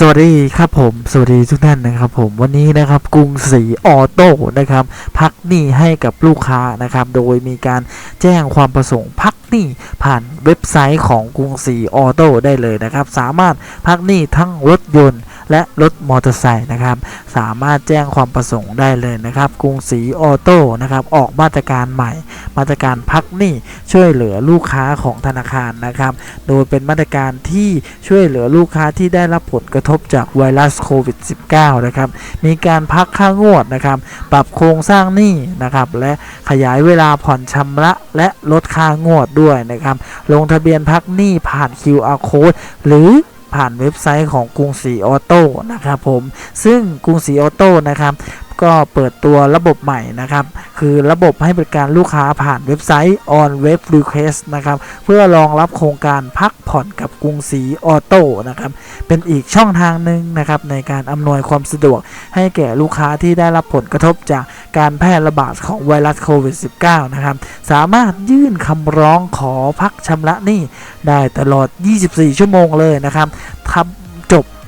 สวัสดีครับผม สวัสดีทุกท่านนะครับผมวันนี้นะครับกรุงศรีออโต้นะครับพักหนี้ให้กับลูกค้านะครับโดยมีการแจ้งความประสงค์พักหนี้ผ่านเว็บไซต์ของกรุงศรีออโต้ได้เลยนะครับสามารถพักหนี้ทั้งรถยนต์ และรถมอเตอร์ไซค์นะครับ สามารถแจ้งความประสงค์ได้เลยนะครับ กรุงศรีออโต้นะครับออกมาตรการใหม่ มาตรการพักหนี้ช่วยเหลือลูกค้าของธนาคารนะครับ โดยเป็นมาตรการที่ช่วยเหลือลูกค้าที่ได้รับผลกระทบจากไวรัสโควิด -19 นะครับ มีการพักค่างวดนะครับ ปรับโครงสร้างหนี้นะครับ และขยายเวลาผ่อนชำระและลดค่างวดด้วยนะครับ ลงทะเบียนพักหนี้ผ่าน QR code หรือ ผ่านเว็บไซต์ของกรุงศรีออโต้นะครับผมซึ่งกรุงศรีออโต้นะครับ ก็เปิดตัวระบบใหม่นะครับ คือระบบให้บริการลูกค้าผ่านเว็บไซต์ on web request นะครับ เพื่อรองรับโครงการพักผ่อนกับกรุงศรีออโต้นะครับ เป็นอีกช่องทางหนึ่งนะครับในการอำนวยความสะดวกให้แก่ลูกค้าที่ได้รับผลกระทบจากการแพร่ระบาดของไวรัสโควิด -19 นะครับ สามารถยื่นคำร้องขอพักชำระหนี้ได้ตลอด 24 ชั่วโมงเลยนะครับทำ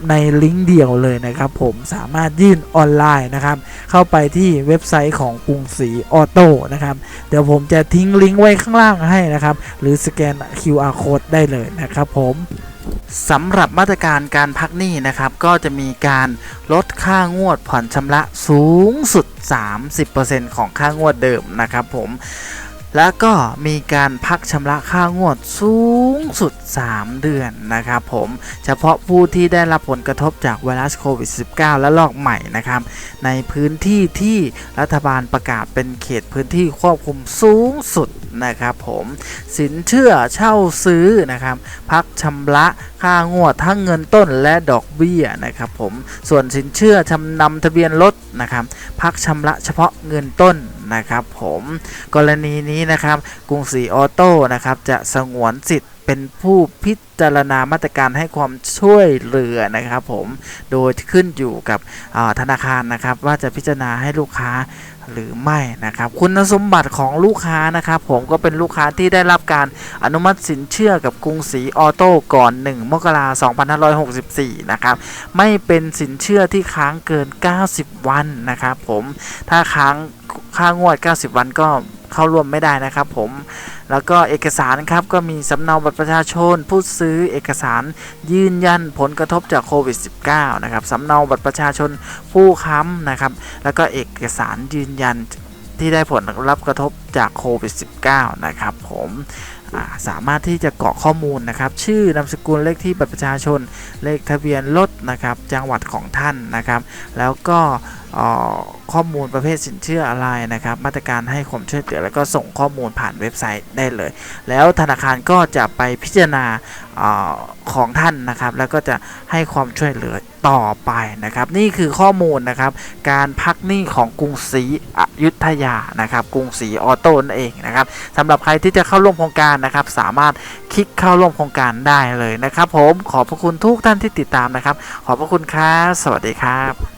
ในลิงก์เดียวเลยนะครับผมสามารถยื่นออนไลน์นะครับ เข้าไปที่เว็บไซต์ของกรุงศรีออโต้นะครับ เดี๋ยวผมจะทิ้งลิงก์ไว้ข้างล่างให้นะครับ หรือสแกน QR code ได้เลยนะครับผมสำหรับมาตรการการพักหนี้นะครับ ก็จะมีการลดค่างวดผ่อนชำระสูงสุด 30%ของค่างวดเดิมนะครับผม แล้วก็มีการพักชำระค่างวดสูงสุด 3 เดือนนะครับผมเฉพาะผู้ที่ได้รับผลกระทบจากไวรัสโควิด -19 และลอกใหม่นะครับ ในพื้นที่ที่รัฐบาลประกาศเป็นเขตพื้นที่ควบคุมสูงสุดนะครับผมสินเชื่อเช่าซื้อนะครับ พักชำระค่างวดทั้งเงินต้นและดอกเบี้ยนะครับผมส่วนสินเชื่อจำนำทะเบียนรถนะครับ พักชำระเฉพาะเงินต้น นะครับผมกรณีนี้นะครับกรุงศรีออโต้นะครับจะสงวนสิทธิ์เป็นผู้พิจารณามาตรการให้ความช่วยเหลือนะครับผมโดยขึ้นอยู่กับธนาคารนะครับ ว่าจะพิจารณาให้ลูกค้าหรือไม่นะครับ คุณสมบัติของลูกค้านะครับผมก็เป็นลูกค้าที่ได้รับการอนุมัติสินเชื่อกับกรุงศรีออโต้ก่อน 1 มกราคม2564 นะครับ ไม่เป็นสินเชื่อที่ค้างเกิน 90 วันนะครับผมถ้าค้าง ค่างวด 90 วันก็เข้าร่วมไม่ได้นะครับผม แล้วก็เอกสารครับก็มีสำเนาบัตรประชาชน ผู้ซื้อเอกสารยืนยันผลกระทบจากโควิด -19 นะครับสำเนาบัตรประชาชนผู้ค้ำนะครับ แล้วก็เอกสารยืนยันที่ได้ผลรับกระทบจากโควิด -19 นะครับผมสามารถที่จะกรอกข้อมูลนะครับ ชื่อนามสกุลเลขที่บัตรประชาชน เลขทะเบียนรถนะครับ จังหวัดของท่านนะครับ แล้วก็ข้อมูลประเภทสินเชื่ออะไรนะครับ มาตรการให้ความช่วยเหลือแล้วก็ส่งข้อมูลผ่านเว็บไซต์ได้เลย แล้วธนาคารก็จะไปพิจารณาออของท่านนะครับ แล้วก็จะให้ความช่วยเหลือต่อไปนะครับ นี่คือข้อมูลนะครับ การพักหนี้ของกรุงศรีอยุธยานะครับ กรุงศรีออโต้นั่นเองนะครับสำหรับใครที่จะเข้าร่วมโครงการนะครับ สามารถคลิกเข้าร่วมโครงการได้เลยนะครับ ผมขอบพระคุณทุกท่านที่ติดตามนะครับ ขอบพระคุณครับสวัสดีครับ